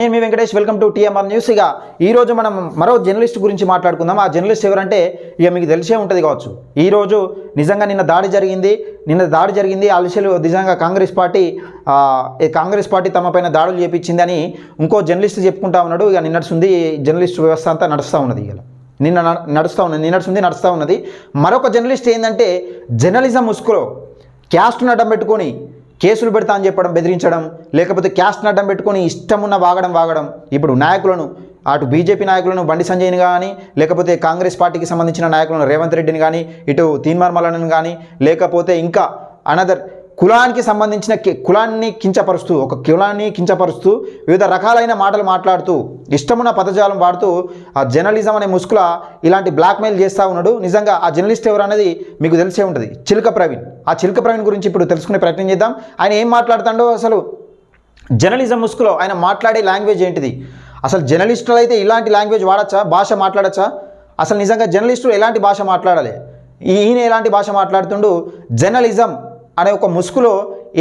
నేను మీ Venkatesh welcome to TMR news. ఇక ఈ రోజు మనం మరో జర్నలిస్ట్ గురించి మాట్లాడుకుందాం. ఆ జర్నలిస్ట్ ఎవరంటే ఇక మీకు తెలిసే ఉంటుంది కావచ్చు. ఈరోజు నిజంగా నిన్న దాడి జరిగింది. నిన్న దాడి జరిగింది. అలసలు నిజంగా కాంగ్రెస్ పార్టీ ఈ కాంగ్రెస్ పార్టీ తమ పైన దాడులు చేపించింది అని ఇంకో జర్నలిస్ట్ చెప్పుకుంటా ఉన్నాడు. ఇక నిన్నటిస్తుంది జర్నలిస్ట్ వ్యవస్థ అంతా నడుస్తూ ఉన్నది ఇక. నిన్న నడుస్తూ ఉన్నది నిన్నటిస్తుంది నడుస్తూ ఉన్నది. మరొక జర్నలిస్ట్ ఏంటంటే జర్నలిజం ముసుగులో క్యాస్ట్ను అడ్డం పెట్టుకొని కేసులు పెడతా అని చెప్పడం బెదిరించడం లేకపోతే క్యాస్ట్ అడ్డం పెట్టుకొని ఇష్టమున్న వాగడం వాగడం. ఇప్పుడు నాయకులను అటు బీజేపీ నాయకులను బండి సంజయ్ని కానీ లేకపోతే కాంగ్రెస్ పార్టీకి సంబంధించిన నాయకులను రేవంత్ రెడ్డిని కానీ ఇటు తీన్మార్మలను కానీ లేకపోతే ఇంకా అనదర్ కులానికి సంబంధించిన కులాన్ని కించపరుస్తూ ఒక కులాన్ని కించపరుస్తూ వివిధ రకాలైన మాటలు మాట్లాడుతూ ఇష్టమున్న పదజాలం వాడుతూ ఆ జర్నలిజం అనే ముసుకుల ఇలాంటి బ్లాక్మెయిల్ చేస్తూ ఉన్నాడు. నిజంగా ఆ జర్నలిస్ట్ ఎవరు అనేది మీకు తెలిసే ఉంటుంది. చిలుక ప్రవీణ్. ఆ చిలుక ప్రవీణ్ గురించి ఇప్పుడు తెలుసుకునే ప్రయత్నం చేద్దాం. ఆయన ఏం మాట్లాడుతాడో అసలు జర్నలిజం ముసుకులో ఆయన మాట్లాడే లాంగ్వేజ్ ఏంటిది? అసలు జర్నలిస్టులు అయితే ఇలాంటి లాంగ్వేజ్ వాడచ్చా? భాష మాట్లాడచ్చా? అసలు నిజంగా జర్నలిస్టులు ఎలాంటి భాష మాట్లాడాలి? ఈయన ఎలాంటి భాష మాట్లాడుతుండు? జర్నలిజం అనే ఒక ముసుగులో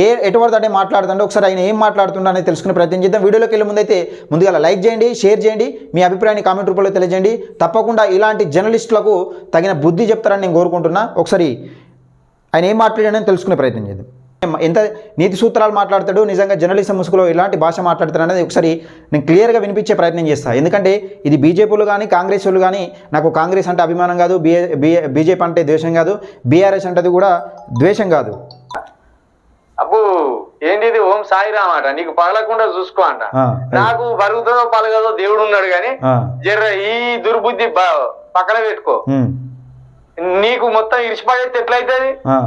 ఏ ఎటువంటి అంటే మాట్లాడుతుండో ఒకసారి ఆయన ఏం మాట్లాడుతుండో అనేది తెలుసుకునే ప్రయత్నం చేద్దాం. వీడియోలోకి వెళ్ళే ముందైతే ముందుగా లైక్ చేయండి షేర్ చేయండి మీ అభిప్రాయాన్ని కామెంట్ రూపంలో తెలియజేయండి. తప్పకుండా ఇలాంటి జర్నలిస్టులకు తగిన బుద్ధి చెప్తారని నేను కోరుకుంటున్నా. ఒకసారి ఆయన ఏం మాట్లాడాడని తెలుసుకునే ప్రయత్నం చేద్దాం. ఎంత నీతి సూత్రాలు మాట్లాడతాడు నిజంగా జర్నలిజం ముసుగులో ఎలాంటి భాష మాట్లాడతాడు అనేది ఒకసారి నేను క్లియర్గా వినిపించే ప్రయత్నం చేస్తాను ఎందుకంటే ఇది బీజేపీలు కానీ కాంగ్రెస్ వాళ్ళు కానీ నాకు కాంగ్రెస్ అంటే అభిమానం కాదు బిఏ బీజేపీ అంటే ద్వేషం కాదు బీఆర్ఎస్ అంటే అది కూడా ద్వేషం కాదు. అబ్బు ఏంటి ఇది ఓం సాయిరామ్ అట నీకు పగలకుండా చూసుకో అంట. నాకు పరుగుతుందో పలగదో దేవుడు ఉన్నాడు గాని ఆ, జర్ర ఈ దుర్బుద్ధి పక్కన పెట్టుకో. నీకు మొత్తం ఇరిచిపడేస్తే ఎట్లయితది? ఆ.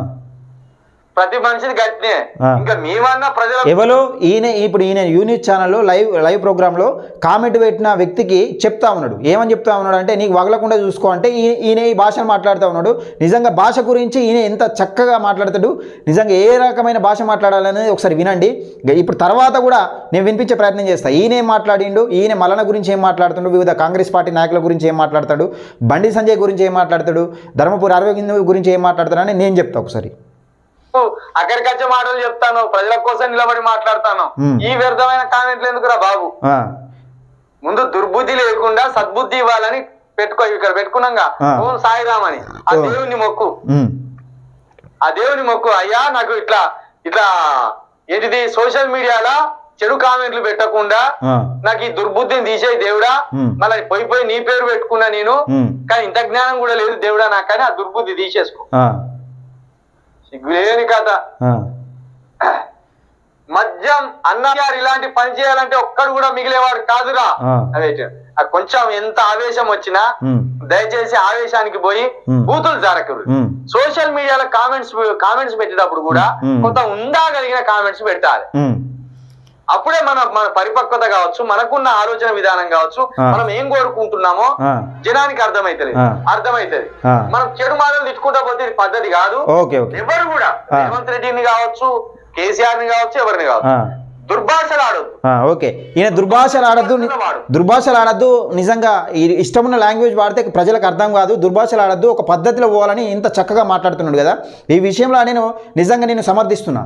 ప్రతి మనిషిది గట్టినే. ఇంకా మేమన్నా ప్రజల ఎవరో? ఈయన ఇప్పుడు ఈయన యూనిట్ ఛానల్లో లైవ్ లైవ్ ప్రోగ్రాంలో కామెంట్ పెట్టిన వ్యక్తికి చెప్తా ఉన్నాడు. ఏమని చెప్తా ఉన్నాడు అంటే నీకు వగలకుండా చూసుకో అంటే ఈ- ఈయన ఈ భాషను మాట్లాడుతూ ఉన్నాడు. నిజంగా భాష గురించి ఈయన ఎంత చక్కగా మాట్లాడతాడు నిజంగా ఏ రకమైన భాష మాట్లాడాలనేది ఒకసారి వినండి. ఇప్పుడు తర్వాత కూడా నేను వినిపించే ప్రయత్నం చేస్తాను ఈయన ఏం మాట్లాడిండు ఈయన మలన గురించి ఏం మాట్లాడుతుండు వివిధ కాంగ్రెస్ పార్టీ నాయకుల గురించి ఏం మాట్లాడతాడు బండి సంజయ్ గురించి ఏం మాట్లాడతాడు ధర్మపురి అరవింద్ గురించి ఏం మాట్లాడతాడు అని నేను చెప్తా ఒకసారి. అక్కడికచ్చే మాటలు చెప్తాను. ప్రజల కోసం నిలబడి మాట్లాడతాను. ఈ వ్యర్థమైన కామెంట్లు ఎందుకురా బాబు? ముందు దుర్బుద్ధి లేకుండా సద్బుద్ధి ఇవ్వాలని పెట్టుకో ఇక్కడ పెట్టుకున్నాగా. ఓం సాయిరామ్ అని ఆ. దేవుని మొక్కు. ఆ దేవుని మొక్కు. అయ్యా నాకు ఇట్లా ఇట్లా ఏంటిది? సోషల్ మీడియాలో చెడు కామెంట్లు పెట్టకుండా నాకు ఈ దుర్బుద్ధిని తీసేయి దేవుడా. మళ్ళీ పోయి పోయి నీ పేరు పెట్టుకున్నా నేను. కానీ ఇంత జ్ఞానం కూడా లేదు దేవుడా నాకు కానీ ఆ దుర్బుద్ధి తీసేసుకో. సిగ్గులేని కథ. మద్యం అన్న గారు ఇలాంటి పని చేయాలంటే ఒక్కడు కూడా మిగిలేవాడు కాదురా. అదే కొంచెం ఎంత ఆవేశం వచ్చినా దయచేసి ఆవేశానికి పోయి. బూతులు జరగరు ఉమ్, సోషల్ మీడియాలో కామెంట్స్ కామెంట్స్ పెట్టేటప్పుడు కూడా. కొంత ఉందాగలిగిన కామెంట్స్ పెట్టాలి అప్పుడే మన మన పరిపక్వత కావచ్చు మనకున్న ఆలోచన విధానం కావచ్చు. మనం ఏం కోరుకుంటున్నామో. జనానికి అర్థమైతది ఆ. అర్థమైతది. మనం చెడు మాటలు తిట్టుకుంటా పోతే ఇది పద్ధతి కాదు ఎవరు కూడా. రేవంత్ రెడ్డిని కావచ్చు కేసీఆర్ని కావచ్చు ఎవరిని కావచ్చు ఓకే ఈయన దుర్భాషలు ఆడద్దు దుర్భాషలు ఆడద్దు నిజంగా ఈ ఇష్టమున్న లాంగ్వేజ్ వాడితే ప్రజలకు అర్థం కాదు దుర్భాషలు ఆడద్దు ఒక పద్ధతిలో పోవాలని ఇంత చక్కగా మాట్లాడుతున్నాడు కదా ఈ విషయంలో నేను నిజంగా నేను సమర్థిస్తున్నా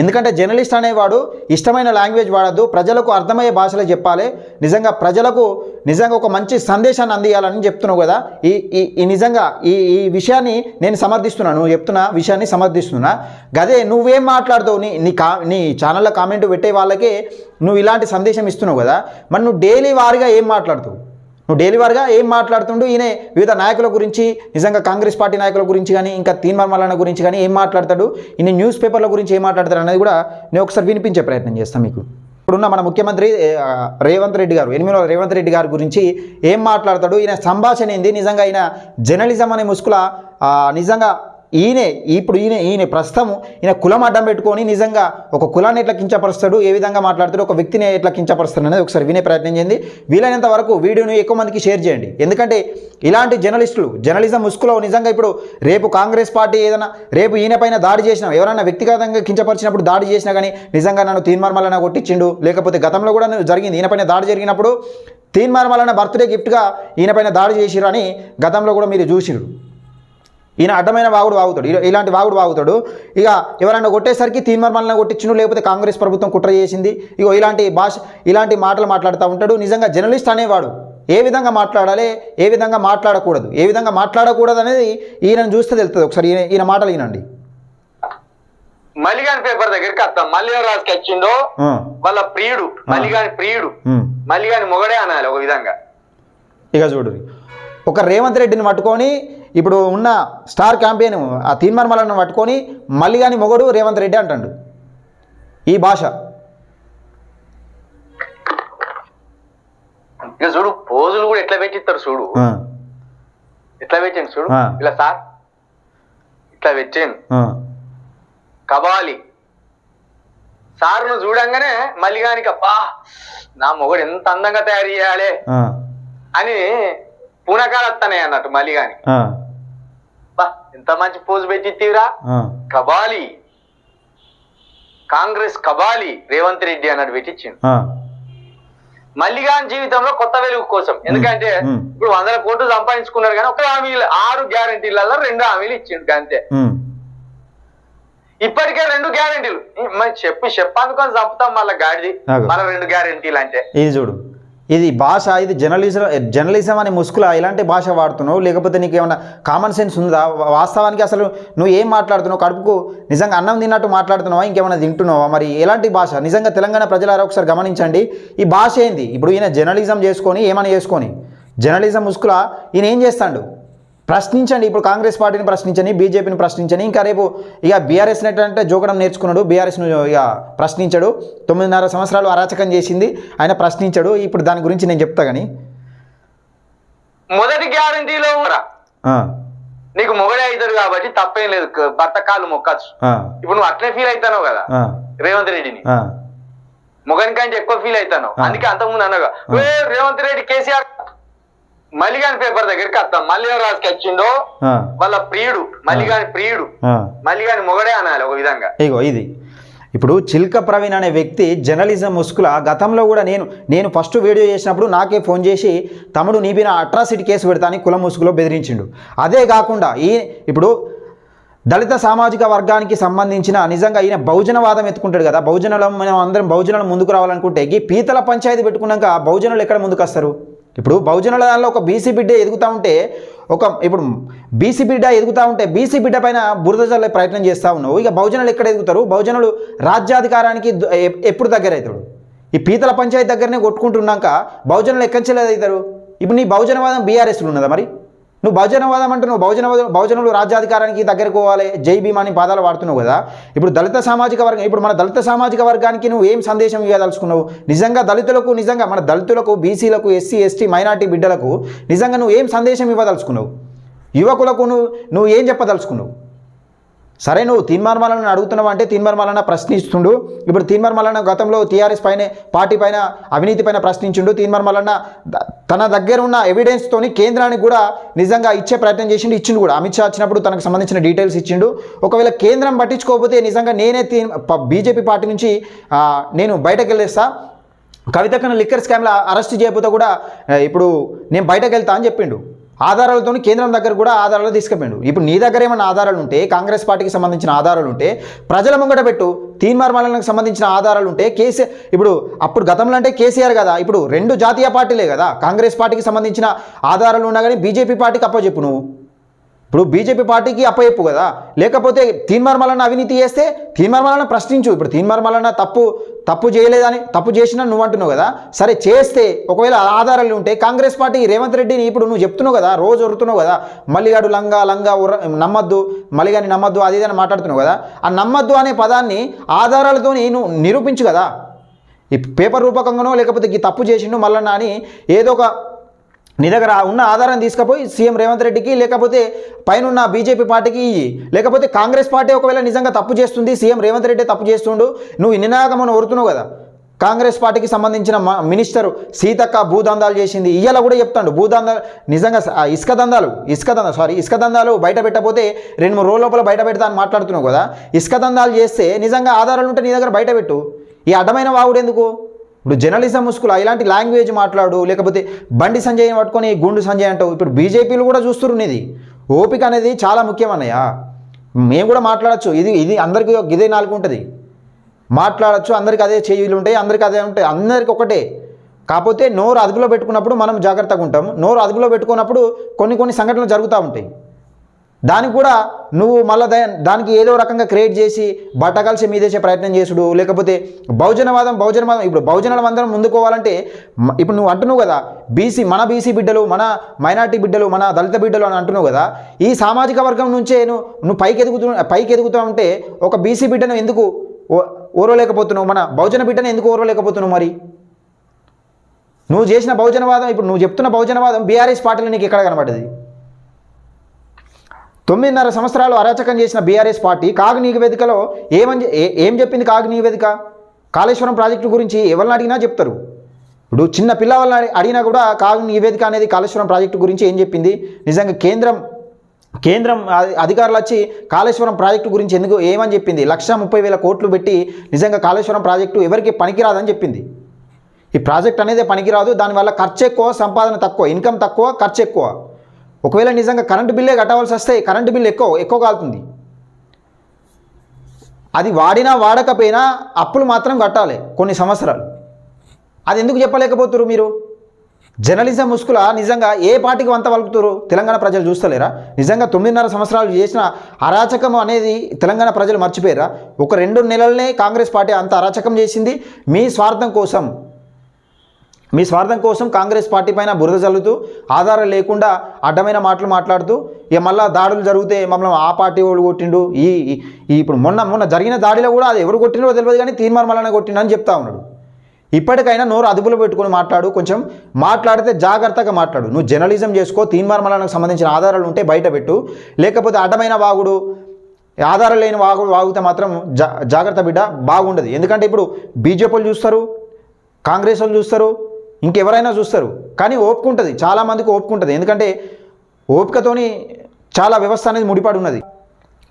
ఎందుకంటే జర్నలిస్ట్ అనేవాడు ఇష్టమైన లాంగ్వేజ్ వాడద్దు ప్రజలకు అర్థమయ్యే భాషలో చెప్పాలి. నిజంగా ప్రజలకు నిజంగా ఒక మంచి సందేశాన్ని అందియాలని చెప్తున్నావు కదా. ఈ ఈ ఈ నిజంగా ఈ ఈ విషయాన్ని నేను సమర్థిస్తున్నాను నువ్వు చెప్తున్న విషయాన్ని సమర్థిస్తున్నా. గదే నువ్వేం మాట్లాడుతావు? నీ నీ కా నీ ఛానల్లో కామెంట్ పెట్టే వాళ్ళకే నువ్వు ఇలాంటి సందేశం ఇస్తున్నావు కదా. మరి నువ్వు డైలీ వారిగా ఏం మాట్లాడుతావు? నువ్వు డైలీ వారిగా ఏం మాట్లాడుతుండు? ఈయన వివిధ నాయకుల గురించి నిజంగా కాంగ్రెస్ పార్టీ నాయకుల గురించి కానీ ఇంకా తీన్మార్మలన గురించి కానీ ఏం మాట్లాడతాడు? ఈయన న్యూస్ పేపర్ల గురించి ఏం మాట్లాడతాడు అనేది కూడా నేను ఒకసారి వినిపించే ప్రయత్నం చేస్తాను మీకు. ఇప్పుడున్న మన ముఖ్యమంత్రి రేవంత్ రెడ్డి గారు ఎనిమిదిలో రేవంత్ రెడ్డి గారి గురించి ఏం మాట్లాడతాడు? ఈయన సంభాషణ ఏంది? నిజంగా ఈయన జర్నలిజం అనే ముసుగుల నిజంగా ఈయనే ఇప్పుడు ఈయన ఈయన ప్రస్తుతం ఈయన కులం అడ్డం పెట్టుకొని నిజంగా ఒక కులాన్ని ఎట్లా కించపరుస్తాడు ఏ విధంగా మాట్లాడతాడు ఒక వ్యక్తిని ఎట్లా కించపరుస్తాడు అనేది ఒకసారి వినే ప్రయత్నం చేయండి. వీలైనంత వరకు వీడియోని ఎక్కువ మందికి షేర్ చేయండి. ఎందుకంటే ఇలాంటి జర్నలిస్టులు జర్నలిజం ముసుగులో నిజంగా ఇప్పుడు రేపు కాంగ్రెస్ పార్టీ ఏదైనా రేపు ఈయన పైన దాడి చేసినా ఎవరైనా వ్యక్తిగతంగా కించపరిచినప్పుడు దాడి చేసినా కానీ నిజంగా నన్ను తీన్మార్మలన కొట్టించిండు. లేకపోతే గతంలో కూడా జరిగింది ఈయన పైన దాడి జరిగినప్పుడు తీన్మార్మలన బర్త్డే గిఫ్ట్గా ఈయన పైన దాడి చేసిరని అని గతంలో కూడా మీరు చూసిరు ఈయన అడ్డమైన వాగుడు వాగుతాడు. ఇలా- ఇలాంటి వాగుడు వాగుతాడు. ఇక ఎవరైనా కొట్టేసరికి తీన్మర్మల్ని కొట్టించును లేకపోతే కాంగ్రెస్ ప్రభుత్వం కుట్ర చేసింది. ఇగో ఇలాంటి భాష ఇలాంటి మాటలు మాట్లాడుతూ ఉంటాడు. నిజంగా జర్నలిస్ట్ అనేవాడు. ఏ విధంగా మాట్లాడాలి ఏ విధంగా మాట్లాడకూడదు ఏ విధంగా మాట్లాడకూడదు అనేది ఈయనను చూస్తే తెలుస్తుంది. ఒకసారి ఈయన ఈయన మాటలు ఈనండి మల్లిగాని పేపర్ దగ్గరికి వస్తాం. మల్లిగారాజుకి వచ్చిండో ఆ, వాళ్ళ ప్రియుడు మల్లిగాని ప్రియుడు. ఉమ్. మల్లిగాని మొగడే అనాలి ఒక విధంగా. ఇక చూడు. ఒక రేవంత్ రెడ్డిని పట్టుకొని ఇప్పుడు ఉన్న స్టార్ క్యాంపెయిన్ ఆ తీన్మర్మలను పట్టుకొని మళ్ళీ కానీ మొగడు రేవంత్ రెడ్డి అంటాడు. ఈ భాష. చూడు పోజులు కూడా ఎట్లా పెట్టిస్తారు చూడు. ఎట్లా పెట్టిండు చూడు. ఇలా సార్ ఇట్లా పెట్టాను కబాలి. సార్ను చూడంగానే మల్లిగానికి అబ్బా నా మొగుడు ఎంత అందంగా తయారు చేయాలి. అని పూనకాలు వస్తానే అన్నట్టు మల్లిగాని ఆ, బా ఎంత మంచి పోజు పెట్టిరా ఆ, కబాలి. కాంగ్రెస్ కబాలి రేవంత్ రెడ్డి అన్నట్టు పెట్టించిండు ఆ, మల్లిగాన్ జీవితంలో కొత్త వెలుగు కోసం. ఎందుకంటే. ఇప్పుడు వందల కోట్లు సంపాదించుకున్నాడు కానీ ఒక హామీలు ఆరు గ్యారంటీలలో రెండు హామీలు ఇచ్చిండు అంతే. ఇప్పటికే రెండు గ్యారెంటీలు. చెప్పి చెప్పనుకొని చంపుతాం మళ్ళీ గాడిది. మళ్ళీ రెండు గ్యారెంటీలు అంటే. ఇది చూడు. ఇది భాష ఇది జర్నలిజం జర్నలిజం అనే ముసుకులా ఇలాంటి భాష వాడుతున్నావు? లేకపోతే నీకు ఏమైనా కామన్ సెన్స్ ఉందా వాస్తవానికి అసలు నువ్వు ఏం మాట్లాడుతున్నావు? కడుపుకు నిజంగా అన్నం తిన్నట్టు మాట్లాడుతున్నావా? ఇంకేమైనా తింటున్నావా? మరి ఎలాంటి భాష? నిజంగా తెలంగాణ ప్రజలారా ఒకసారి గమనించండి. ఈ భాష ఏంది? ఇప్పుడు ఈయన జర్నలిజం చేసుకొని ఏమైనా చేసుకొని? జర్నలిజం ముసుకులా ఈయన ఏం చేస్తాడు? ప్రశ్నించండి. ఇప్పుడు కాంగ్రెస్ పార్టీని ప్రశ్నించని బీజేపీని ప్రశ్నించని ఇంకా రేపు ఇక బీఆర్ఎస్ అంటే జోకడం నేర్చుకున్నాడు. బీఆర్ఎస్ను ఇక ప్రశ్నించాడు. తొమ్మిదిన్నర సంవత్సరాలు అరాచకం చేసింది. ఆయన ప్రశ్నించాడు. ఇప్పుడు దాని గురించి నేను చెప్తా కానీ మొదటి గ్యారెంటీలో కూడా నీకు మొగడే అవుతాడు కాబట్టి తప్పేం లేదు. భర్త కాళ్ళు మొక్కచ్చు. ఇప్పుడు నువ్వు అట్లే ఫీల్ అవుతావు కదా రేవంత్ రెడ్డిని. మొగని కంటే ఎక్కువ ఫీల్ అవుతాను. అందుకే అంతకుముందు. "ఏ, రేవంత్ రెడ్డి కేసీఆర్ మల్లిగాని పేపర్ దగ్గరికి వస్తాం. మల్లిగారాజుకి వచ్చిండో వాళ్ళ ప్రియుడు మల్లిగాని ప్రియుడు ఆ. మల్లిగాని మొగడే అనాలి ఒక విధంగా. ఇగో ఇది. ఇప్పుడు చిల్క ప్రవీణ్ అనే వ్యక్తి జర్నలిజం ముసుగుల గతంలో కూడా నేను నేను ఫస్ట్ వీడియో చేసినప్పుడు నాకే ఫోన్ చేసి తమ్ముడు నీ పైన అట్రాసిటీ కేసు పెడతా అని కుల ముసుగులో బెదిరించిండు. అదే కాకుండా ఈ ఇప్పుడు దళిత సామాజిక వర్గానికి సంబంధించిన నిజంగా ఈయన బహుజనవాదం ఎత్తుకుంటాడు కదా. బహుజనులం మనం అందరం బహుజనులు ముందుకు రావాలనుకుంటే ఈ పీతల పంచాయతీ పెట్టుకున్నాక బహుజనులు ఎక్కడ ముందుకు వస్తారు ఇప్పుడు బహుజనుల దానిలో ఒక బీసీ బిడ్డ ఎదుగుతూ ఉంటే ఒక ఇప్పుడు బీసీ బిడ్డ ఎదుగుతూ ఉంటే బీసీ బిడ్డ పైన బురద చల్లే ప్రయత్నం చేస్తూ ఉన్నావు. ఇక బహుజనులు ఎక్కడ ఎదుగుతారు? బహుజనులు రాజ్యాధికారానికి ఎప్పుడు దగ్గర అవుతాడు ఈ పీతల పంచాయతీ దగ్గరనే కొట్టుకుంటున్నాక బహుజనులు ఎక్కడి అవుతారు ఇప్పుడు నీ బహుజనవాదం బీఆర్ఎస్లో ఉన్నదా మరి? నువ్వు బహుజనవాదం అంటే నువ్వు బహుజన బహుజనులు రాజ్యాధికారానికి దగ్గరకు పోవాలి జై భీమా అని పాదాలు వాడుతున్నావు కదా. ఇప్పుడు దళిత సామాజిక వర్గం ఇప్పుడు మన దళిత సామాజిక వర్గానికి నువ్వు ఏం సందేశం ఇవ్వదలుచుకున్నావు? నిజంగా దళితులకు నిజంగా మన దళితులకు బీసీలకు ఎస్సీ ఎస్టీ మైనార్టీ బిడ్డలకు నిజంగా నువ్వు ఏం సందేశం ఇవ్వదలుచుకున్నావు? యువకులకు నువ్వు నువ్వు ఏం చెప్పదలుచుకున్నావు? సరే నువ్వు తీన్మార్మలను అడుగుతున్నావు అంటే తీన్మార్మలన ప్రశ్నిస్తుండు. ఇప్పుడు తీన్మార్మలన గతంలో టీఆర్ఎస్ పైన పార్టీ పైన అవినీతి పైన ప్రశ్నించిండు. తీన్మార్మలన ద- తన దగ్గర ఉన్న ఎవిడెన్స్తోని కేంద్రానికి కూడా నిజంగా ఇచ్చే ప్రయత్నం చేసిండు ఇచ్చిండు కూడా. అమిత్ షా వచ్చినప్పుడు తనకు సంబంధించిన డీటెయిల్స్ ఇచ్చిండు. ఒకవేళ కేంద్రం పట్టించుకోకపోతే నిజంగా నేనే తీ బీజేపీ పార్టీ నుంచి నేను బయటకు వెళ్ళేస్తా. కవితకను లిక్కర్ స్కామ్లో అరెస్ట్ చేయకపోతే కూడా ఇప్పుడు నేను బయటకు వెళ్తా అని చెప్పిండు. ఆధారాలతో కేంద్రం దగ్గర కూడా ఆధారాలు తీసుకుపోయిండు ఇప్పుడు నీ దగ్గర ఏమైనా ఆధారాలు ఉంటే కాంగ్రెస్ పార్టీకి సంబంధించిన ఆధారాలు ఉంటే ప్రజల ముంగట పెట్టు. తీన్మార్మలకు సంబంధించిన ఆధారాలు ఉంటే కేసీఆర్ ఇప్పుడు అప్పుడు గతంలో అంటే కేసీఆర్ కదా ఇప్పుడు రెండు జాతీయ పార్టీలే కదా కాంగ్రెస్ పార్టీకి సంబంధించిన ఆధారాలు ఉన్నా కానీ బీజేపీ పార్టీకి అప్పచెప్పు నువ్వు. ఇప్పుడు బీజేపీ పార్టీకి అప్పచెప్పు కదా. లేకపోతే తీన్మార్మలన్న అవినీతి చేస్తే తీన్మార్మలన్న ప్రశ్నించు. ఇప్పుడు తీన్మార్మలన్న తప్పు తప్పు చేయలేదని తప్పు చేసినా నువ్వు అంటున్నావు కదా? సరే చేస్తే ఒకవేళ ఆధారాలు ఉంటే కాంగ్రెస్ పార్టీ రేవంత్ రెడ్డిని ఇప్పుడు నువ్వు చెప్తున్నావు కదా రోజు ఉరుతున్నావు కదా మల్లిగాడు లంగా లంగా ఉర్ర నమ్మద్దు మల్లిగాని నమ్మద్దు అది ఇదని మాట్లాడుతున్నావు కదా ఆ నమ్మద్దు అనే పదాన్ని ఆధారాలతో నువ్వు నిరూపించు కదా. ఈ పేపర్ రూపకంగానో లేకపోతే ఈ తప్పు చేసిండు మళ్ళీ అని ఏదో ఒక నీ దగ్గర ఉన్న ఆధారం తీసుకుపోయి సీఎం రేవంత్ రెడ్డికి లేకపోతే పైన ఉన్న బీజేపీ పార్టీకి ఇయ్యి. లేకపోతే కాంగ్రెస్ పార్టీ ఒకవేళ నిజంగా తప్పు చేస్తుంది సీఎం రేవంత్ రెడ్డి తప్పు చేస్తుండు నువ్వు నినాగమని వరుతున్నావు కదా. కాంగ్రెస్ పార్టీకి సంబంధించిన మ- మినిస్టర్ సీతక్క భూదందాలు చేసింది. ఇయ్యాల కూడా చెప్తాడు. భూదందాలు నిజంగా ఇసుక దందాలు ఇసుక దందా సారీ ఇసుక దందాలు బయట పెట్టకపోతే రెండు మూడు రోజుల లోపల బయట పెడతా అని మాట్లాడుతున్నావు కదా. ఇసుక దందాలు చేస్తే నిజంగా ఆధారాలు ఉంటే నీ దగ్గర బయట పెట్టు. ఈ అడ్డమైన వాగుడు ఎందుకు? ఇప్పుడు జర్నలిజం ముసుకులు ఇలాంటి లాంగ్వేజ్ మాట్లాడు లేకపోతే బండి సంజయ్ పట్టుకొని గుండు సంజయ్ అంటావు. ఇప్పుడు బీజేపీలు కూడా చూస్తున్నారు ఇది ఓపిక అనేది చాలా ముఖ్యం అన్నయ్య. మేము కూడా మాట్లాడచ్చు. ఇది ఇది అందరికీ ఇదే నాలుగు ఉంటుంది. మాట్లాడచ్చు. అందరికి అదే చేయులు ఉంటాయి అందరికి అదే ఉంటాయి. అందరికి ఒకటే. కాకపోతే నోరు అదుపులో పెట్టుకున్నప్పుడు మనం జాగ్రత్తగా ఉంటాం నోరు అదుపులో పెట్టుకున్నప్పుడు కొన్ని కొన్ని సంఘటనలు జరుగుతూ ఉంటాయి. దానికి కూడా నువ్వు మళ్ళీ దానికి ఏదో రకంగా క్రియేట్ చేసి బట్టకలిసి మీదేసే ప్రయత్నం చేసుడు లేకపోతే బహుజనవాదం బహుజనవాదం ఇప్పుడు బహుజనుల అందరం ముందుకోవాలంటే ఇప్పుడు నువ్వు అంటున్నావు కదా బీసీ మన బీసీ బిడ్డలు మన మైనార్టీ బిడ్డలు మన దళిత బిడ్డలు అని అంటున్నావు కదా ఈ సామాజిక వర్గం నుంచే నువ్వు నువ్వు పైకి ఎదుగుతు పైకి ఎదుగుతూ ఉంటే ఒక బీసీ బిడ్డను ఎందుకు ఓరవలేకపోతున్నావు? మన బహుజన బిడ్డను ఎందుకు ఓరవలేకపోతున్నావు మరి? నువ్వు చేసిన బహుజనవాదం ఇప్పుడు నువ్వు చెప్తున్న బహుజనవాదం బీఆర్ఎస్ పార్టీలో నీకు ఎక్కడ కనబడ్డది? తొమ్మిదిన్నర సంవత్సరాలు అరాచకం చేసిన బీఆర్ఎస్ పార్టీ కాగు నివేదికలో ఏమని ఏ- ఏం చెప్పింది కాగు నివేదిక కాళేశ్వరం ప్రాజెక్టు గురించి ఎవరిని అడిగినా చెప్తారు. ఇప్పుడు చిన్న పిల్లవాళ్ళని అడిగినా కూడా కాగు నివేదిక అనేది కాళేశ్వరం ప్రాజెక్టు గురించి ఏం చెప్పింది? నిజంగా కేంద్రం కేంద్రం అధికారులు వచ్చి కాళేశ్వరం ప్రాజెక్టు గురించి ఎందుకు ఏమని చెప్పింది? లక్ష ముప్పై వేల కోట్లు పెట్టి నిజంగా కాళేశ్వరం ప్రాజెక్టు ఎవరికి పనికిరాదని చెప్పింది. ఈ ప్రాజెక్ట్ అనేది పనికిరాదు దానివల్ల ఖర్చు ఎక్కువ సంపాదన తక్కువ ఇన్కమ్ తక్కువ ఖర్చు ఎక్కువ. ఒకవేళ నిజంగా కరెంటు బిల్లే కట్టవలసి వస్తే కరెంటు బిల్లు ఎక్కువ ఎక్కువ కాలుతుంది. అది వాడినా వాడకపోయినా అప్పులు మాత్రం కట్టాలి కొన్ని సంవత్సరాలు. అది ఎందుకు చెప్పలేకపోతున్నారు మీరు? జర్నలిజం ముసుకుల నిజంగా ఏ పార్టీకి వంత వలుకుతారు తెలంగాణ ప్రజలు చూస్తలేరా? నిజంగా తొమ్మిదిన్నర సంవత్సరాలు చేసిన అరాచకం అనేది తెలంగాణ ప్రజలు మర్చిపోయారా? ఒక రెండు నెలలనే కాంగ్రెస్ పార్టీ అంత అరాచకం చేసింది మీ స్వార్థం కోసం. మీ స్వార్థం కోసం కాంగ్రెస్ పార్టీ పైన బురద చల్లుతూ ఆధారం లేకుండా అడ్డమైన మాటలు మాట్లాడుతూ ఇక మళ్ళీ దాడులు జరిగితే మమ్మల్ని ఆ పార్టీ వాళ్ళు కొట్టిండు. ఈ ఇప్పుడు మొన్న మొన్న జరిగిన దాడిలో కూడా అది ఎవరు కొట్టిండో తెలియదు కానీ తీర్మానం మళ్ళీ కొట్టిండు అని చెప్తా ఉన్నాడు. ఇప్పటికైనా నోరు అదుపులో పెట్టుకొని మాట్లాడు కొంచెం మాట్లాడితే జాగ్రత్తగా మాట్లాడు. నువ్వు జర్నలిజం చేసుకో తీన్మార్మలకు సంబంధించిన ఆధారాలు ఉంటే బయట పెట్టు. లేకపోతే అడ్డమైన వాగుడు ఆధారాలు లేని వాగుడు వాగితే మాత్రం జా జాగ్రత్త బిడ్డ బాగుండదు. ఎందుకంటే ఇప్పుడు బీజేపీలు చూస్తారు కాంగ్రెస్ వాళ్ళు చూస్తారు ఇంకెవరైనా చూస్తారు. కానీ ఓపుకుంటుంది. చాలామందికి ఓపుకుంటుంది. ఎందుకంటే ఓపికతోని చాలా వ్యవస్థ అనేది ముడిపడి ఉన్నది.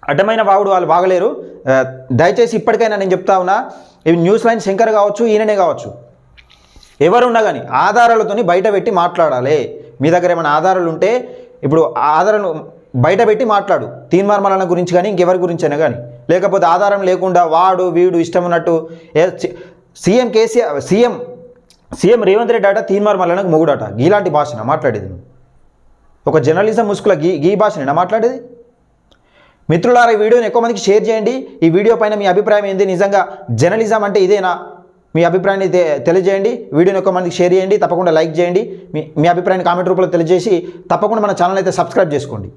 అడ్డమైన వాగుడు వాళ్ళు బాగలేరు దయచేసి ఇప్పటికైనా నేను చెప్తా ఉన్నా ఇవి న్యూస్ లైన్ శంకర్ కావచ్చు ఈయననే కావచ్చు. ఎవరున్నా కానీ ఆధారాలతోని బయట పెట్టి మాట్లాడాలి. మీ దగ్గర ఏమైనా ఆధారాలు ఉంటే ఇప్పుడు ఆ ఆధారాలు బయట పెట్టి మాట్లాడు. తీన్మార్మలన గురించి కానీ ఇంకెవరి గురించి అయినా కానీ లేకపోతే ఆధారం లేకుండా వాడు వీడు ఇష్టం ఉన్నట్టు CM KCR CM CM Revanth Reddy అట తీన్మార్మలనకు మొగుడట. ఇలాంటి భాషన మాట్లాడేది నువ్వు? ఒక జర్నలిజం ముసుకుల గీ గీ భాషనేనా మాట్లాడేది? మిత్రులారా ఈ వీడియోని ఎక్కువ మందికి షేర్ చేయండి. ఈ వీడియో పైన మీ అభిప్రాయం ఏంది? నిజంగా జర్నలిజం అంటే ఇదేనా? మీ అభిప్రాయాన్ని తెలియజేయండి. వీడియోని ఎక్కువ మందికి షేర్ చేయండి. తప్పకుండా లైక్ చేయండి. మీ మీ అభిప్రాయాన్ని కామెంట్ రూపంలో తెలియజేసి తప్పకుండా మన ఛానల్ అయితే సబ్స్క్రైబ్ చేసుకోండి.